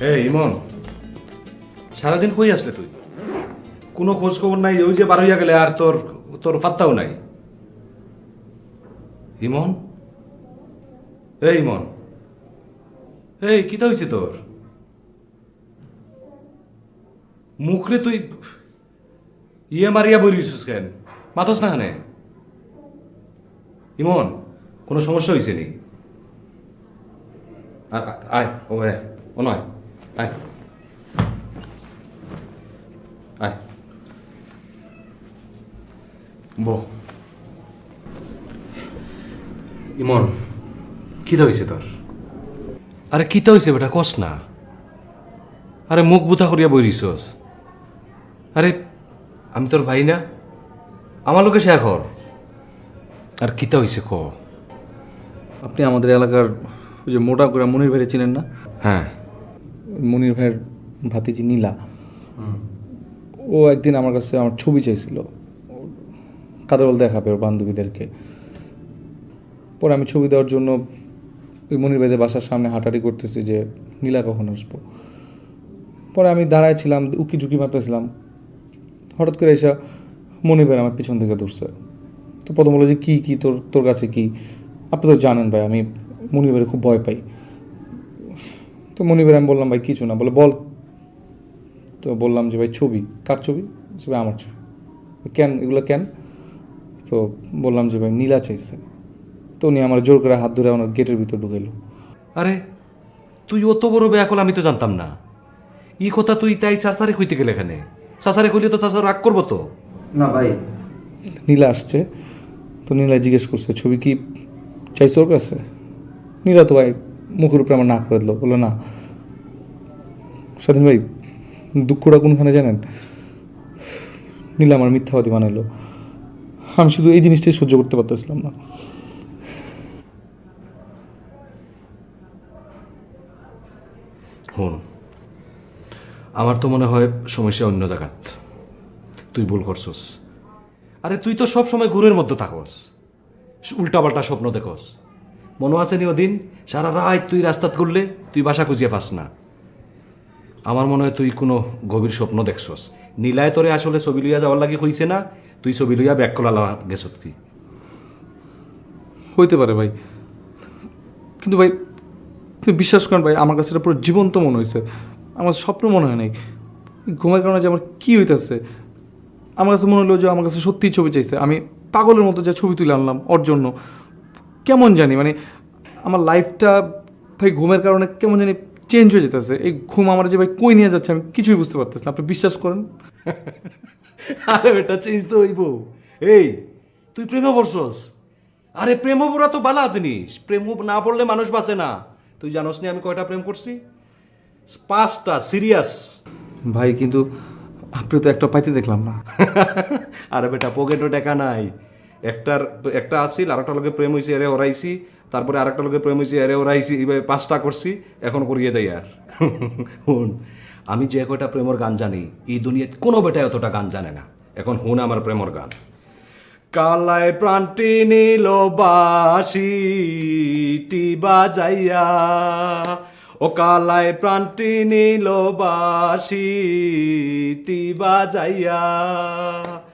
ইমন, সারাদিন কই আসলে তুই? কোনো খোঁজ খবর নাই, ওই যে বার হইয়া গেলে আর তোর তোর পাত্তাও নাই। ইমন? এই ইমন। এই, কিতা হয়েছে তোর? মুখরে তুই ইয়ে মারিয়া বলিস কেন? মাতস না হানে ইমন, কোনো সমস্যা হয়েছে নি? আর আয়, ও আয় ও, নয়। আয় আয় বো ইমন কিতা হয়েছে তোর আরে কিতা হয়েছে বেটা কস না। আরে মুখ বুথা করিয়া বই দিছস। আরে আমি তোর ভাই না? আমার লোকে শেয়ার কর আর কিতা হয়েছে ক? আপনি আমাদের এলাকার ওই যে মোটা করে মনির ভাইয়ের চিনেন না? হ্যাঁ। মনির ভাইয়ের ভাতিজি নীলা ও একদিন আমার কাছে আমার ছবি চাইছিল। কাদের বল দেখাবে ওর বান্ধবীদেরকে। পরে আমি ছবি দেওয়ার জন্য ওই মনির ভাইদের বাসার সামনে হাঁটাহাঁটি করতেছি যে নীলা কখন আসব? পরে আমি দাঁড়ায় ছিলাম উকি ঝুঁকি মারতেছিলাম। হঠাৎ করে এসে মনির ভাই আমার পিছন থেকে ধরছে তো প্রথম বলে যে কী কী? তোর তোর কাছে কি? আপনি তো জানেন ভাই আমি মনির ভাইয়ের খুব ভয় পাই। তো মনিবের আমি বললাম ভাই কিছু না। বলে বল। তো বললাম যে ভাই ছবি। কার ছবি? সে ভাই আমার ছবি। কেন? এগুলো কেন? তো বললাম যে ভাই নীলা চাইছে। তো উনি আমার জোর করে হাত ধরে আমার গেটের ভিতর ঢুকাইলো। আরে তুই অত বড় ব্যাকল আমি তো জানতাম না। ই কথা তুই তাই চাচারে কইতে গেলে এখানে? চাচারে কইলে তো চাচা রাগ করব তো। না ভাই। নীলা আসছে। তো নীলা জিজ্ঞেস করছে ছবি কি চাইছে ওর কাছে? নীলা তো ভাই মুখের উপরে আমার না করে দিল, বলল, না, স্বাধীন ভাই, দুঃখটা কোনখানে জানেন? নীলা আমার মিথ্যাবাদী বানাইলো। আমি শুধু এই জিনিসটাই সহ্য করতে পারতেছিলাম না। হুন আমার তো মনে হয় সমস্যা অন্য জায়গাত। তুই ভুল করছস। আরে তুই তো সব সময় ঘুরের মধ্যে থাকস। উল্টাপাল্টা স্বপ্ন দেখস। মনে আছে নি ওদিন? সারা রাত তুই রাস্তাত করলে তুই বাসা খুঁজিয়ে পাস না। আমার মনে হয় তুই কোনো গভীর স্বপ্ন দেখছস। নীলায় তোরে আসলে ছবি লইয়া যাওয়ার লাগে হইছে না? তুই ছবি লইয়া ব্যাক করা গেছত কি হইতে পারে ভাই। কিন্তু ভাই, তুমি বিশ্বাস করেন ভাই, আমার কাছে পুরো জীবন্ত মনে হয়েছে আমার স্বপ্ন মনে হয় নাই। ঘুমের কারণে যে আমার কী হইতেছে? আমার কাছে মনে হলো যে আমার কাছে সত্যিই ছবি চাইছে। আমি পাগলের মতো যে ছবি তুলে আনলাম, ওর জন্য। কেমন জানি? মানে আমার লাইফটা ভাই ঘুমের কারণে কেমন জানি চেঞ্জ হয়ে যেতেছে। এই ঘুম আমার যে ভাই কই নিয়ে যাচ্ছে আমি কিছুই বুঝতে পারতেছি না। আপনি বিশ্বাস করেন? আরে বেটা চেঞ্জ তো হইব। এই তুই প্রেমে পড়ছস? আরে প্রেম পড়া তো বালা জিনিস। প্রেম না পড়লে মানুষ বাঁচে না। তুই জানোস নি আমি কয়টা প্রেম করছি? পাঁচটা সিরিয়াস ভাই কিন্তু আপনি তো একটা পাইতে দেখলাম না। আরে বেটা পকেটও টাকা নাই। একটার, একটা আসিল আর একটা লোকে প্রেম হয়েছে এরে ওরাইছি, তারপরে আরেকটা লোকে প্রেম হয়েছে এরে ওরাইছি, এইভাবে পাঁচটা করছি, এখন করিয়ে যাই আর। হুন, আমি যে কয়টা প্রেমর গান জানি, এই দুনিয়ায় কোনো বেটা অতটা গান জানে না। এখন হুন আমার প্রেমর গান। কালায় প্রাণটি নীল বাসিটি বাজাইয়া, ও কালায় প্রাণটি নীল বাসিটি বাজাইয়া।